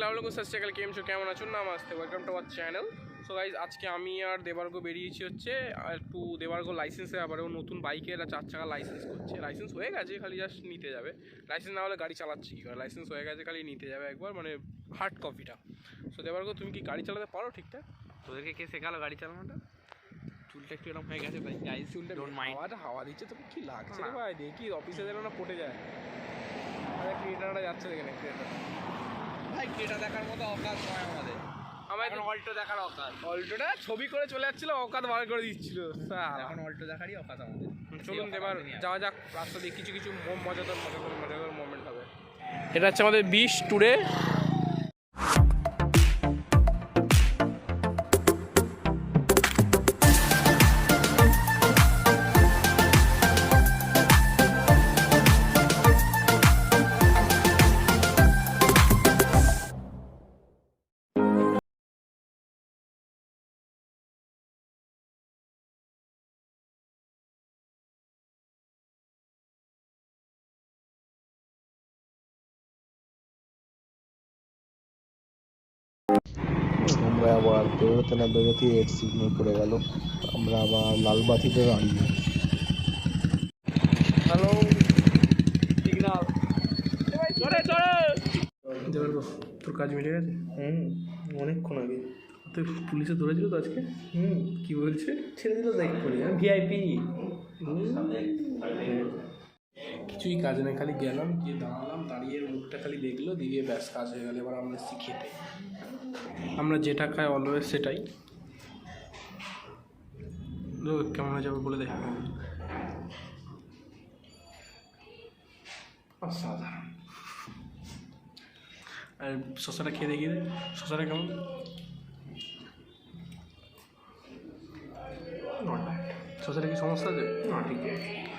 Guys লাউলকো সাস্টেকাল কেম শো কেমন আছো? Namaste welcome to our channel so guys আজকে আমি আর দেবার্গ বেরিয়েছি হচ্ছে আর একটু দেবার্গ লাইসেন্সে আবারও নতুন বাইকের চার চাকা লাইসেন্স করছে। লাইসেন্স হয়ে গেছে খালি জাস্ট নিতে যাবে। লাইসেন্স না হলে গাড়ি চালাচ্ছি কি করে? লাইসেন্স হয়ে গেছে খালি নিতে যাবে একবার মানে হার্ড কপিটা সো দেবার্গ তুমি কি গাড়ি চালাতে পারো ঠিকঠাক? তোদেরকে কে শেখালো গাড়ি চালানোটা? চুলটা একটু এরকম হয়ে গেছে তাই গাইস চুলটা হাওয়াটা হাওয়া দিচ্ছে তো কি লাগছে ভাই? দেখি অফিসে যেন না পটে যায়। আরে ক্রিয়েটারটা যাচ্ছে দেখেন ক্রিয়েটার ভাই কেটা দেখার মতো অকাজ নয় আমাদের। আমার এখন অল্টো দেখার অকাজ। অল্টোটা ছবি করে চলে যাচ্ছিল অকাত বার করে দিচ্ছিল। এখন অল্টো দেখারই অকাজ আমাদের। চলুন এবার যাওয়া যাক রাস্তা দিয়ে কিছু কিছু মজাদার মজাদার মজাদার মোমেন্ট হবে। এটা হচ্ছে আমাদের বিশ ট্যুরে আমরা আবার বেরোতে না বেরোতে রেড সিগন্যাল পড়ে গেল। আমরা আবার লালবাতিতে দাঁড়িয়ে। Hello signal. চলে চলে। তোর কাজ মিটে গেছে? হুম অনেকক্ষণ আগে। তুই পুলিশে ধরেছিল তো আজকে? হুম। কি বলছে? ছেড়ে দিল দেখ করি আমি ভিআইপি কিছুই কাজ নেই, খালি গেলাম, গিয়ে দাঁড়ালাম, দাঁড়িয়ে মুখটা খালি দেখল, দিয়ে ব্যাস কাজ হয়ে গেল, এবার আমরা এসেছি খেতে। আমরা যেটা খাই অলওয়েজ সেটাই। কেমন হয়ে যাবে বলে দেখ অসাধারণ। আর শসাটা খেয়ে দেখি দে শসাটা কেমন? শসাটা কি সমস্যা আছে? না, ঠিক আছে।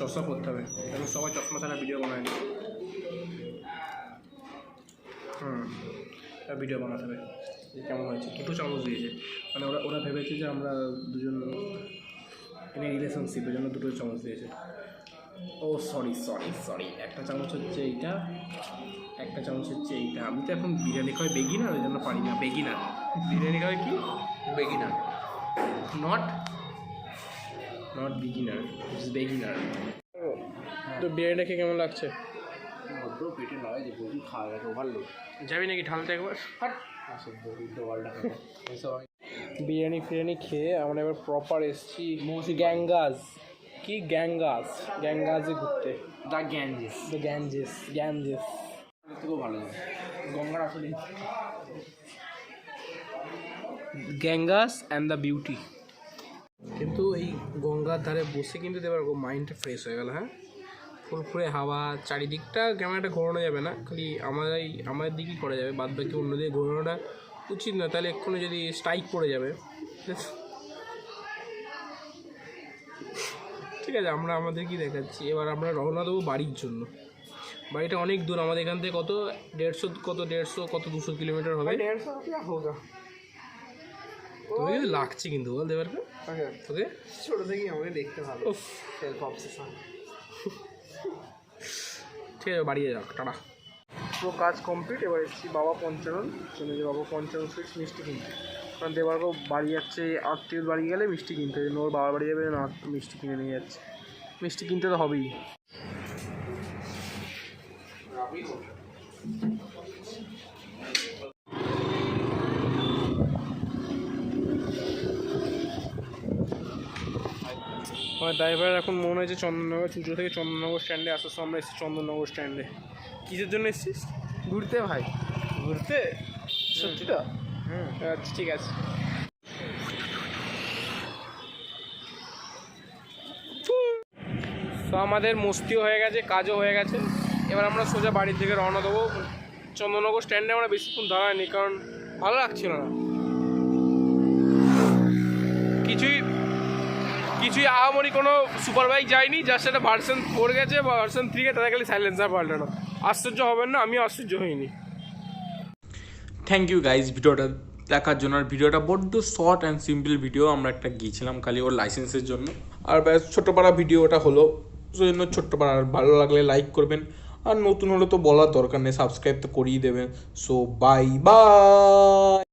চশমা পরতে হবে। এখানে সবাই চশমা ছাড়া ভিডিও বানায় না। হুম ভিডিও বানাতে হবে। যে কেমন হয়েছে দুটো চামচ দিয়েছে। মানে ওরা ওরা ভেবেছে যে আমরা দুজন এনে রিলেশনশিপের জন্য দুটো চামচ দিয়েছে। ও সরি সরি সরি একটা চামচ হচ্ছে এইটা একটা চামচ হচ্ছে এইটা। আমি তো এখন বিরিয়ানি খাই বেগিনার ওই জন্য পারি না। বেগিনার বিরিয়ানি খাই কি? Beginner not not beginner it's beginner তো বিরিয়ানিটা খেয়ে কেমন লাগছে? মধ্য পেটে নয় যে প্রচুর খাওয়া গেছে ওভারলোড যাবি নাকি ঢালতে একবার? বিরিয়ানি ফিরিয়ানি খেয়ে আমরা এবার প্রপার এসছি গ্যাঙ্গাস। কি গ্যাঙ্গাস? গ্যাঙ্গাসে ঘুরতে। The Ganges. The Ganges Ganges. থেকেও ভালো লাগে। গঙ্গার আসলে গ্যাঙ্গাস অ্যান্ড দ্য বিউটি কিন্তু এই গঙ্গার ধারে বসে কিন্তু দেবার মাইন্ডটা ফ্রেশ হয়ে গেল হ্যাঁ? ফুরফুরে হাওয়া, চারিদিকটা কেমন একটা ঘোরানো যাবে না? খালি আমাদের আমাদের দিকেই করা যাবে বাদ বাকি অন্য দিকে ঘোরানোটা উচিত না। তাহলে এক্ষুনি যদি স্ট্রাইক পড়ে যাবে ঠিক আছে, আমরা আমাদের কি দেখাচ্ছি। এবার আমরা রওনা দেবো বাড়ির জন্য। বাড়িটা অনেক দূর, আমাদের এখান থেকে কত? দেড়শো কত দেড়শো, কত দুশো কিলোমিটার হবে? দেড়শো তোকে কিন্তু লাগছে কিন্তু বল দেবার তোকে ছোটো থেকেই আমাকে দেখতে ভালো। সেলফ অবসেশন ঠিক আছে বাড়িয়ে যাক টাটা। পুরো কাজ কমপ্লিট এবার এসেছি বাবা পঞ্চানন। চলে যে বাবা পঞ্চানন সুইটস মিষ্টি কিনতে। কারণ দেবার্গ বাড়ি যাচ্ছে আত্মীয় বাড়ি গেলে মিষ্টি কিনতে। হবে ওর বাবার বাড়ি যাবে না মিষ্টি কিনে নিয়ে যাচ্ছে। মিষ্টি কিনতে তো হবেই। আমার ড্রাইভার এখন মনে হয়েছে চন্দননগর চুচো থেকে চন্দননগর স্ট্যান্ডে আসার সময় আমরা এসেছি চন্দননগর স্ট্যান্ডে কিসের জন্য এসেছিস? ঘুরতে ভাই। ঘুরতে? সত্যি তো? হুম। আচ্ছা ঠিক আছে। তো আমাদের মস্তিও হয়ে গেছে কাজও হয়ে গেছে। এবার আমরা সোজা বাড়ির থেকে রওনা দেবো। চন্দননগর স্ট্যান্ডে আমরা বেশিক্ষণ দাঁড়াইনি কারণ ভালো লাগছিল না। কিছুই আহামরি কোনো সুপার বাইক যায়নি যার সাথে ভার্সন ফোর গেছে, বা ভার্সন থ্রি গেছে তাদের খালি সাইলেন্সার পাল্টানো আশ্চর্য হবেন না, আমিও আশ্চর্য হইনি। থ্যাংক ইউ গাইজ ভিডিওটা দেখার জন্য। আর ভিডিওটা বড্ড শর্ট অ্যান্ড সিম্পল ভিডিও আমরা একটা গিয়েছিলাম খালি ওর লাইসেন্সের জন্য। আর ব্যাস ছোটো পাড়া ভিডিওটা হলো, সেই জন্য ছোট্ট পাড়া আর ভালো লাগলে লাইক করবেন। আর নতুন হলে তো বলার দরকার নেই সাবস্ক্রাইব তো করিয়ে দেবেন। So bye bye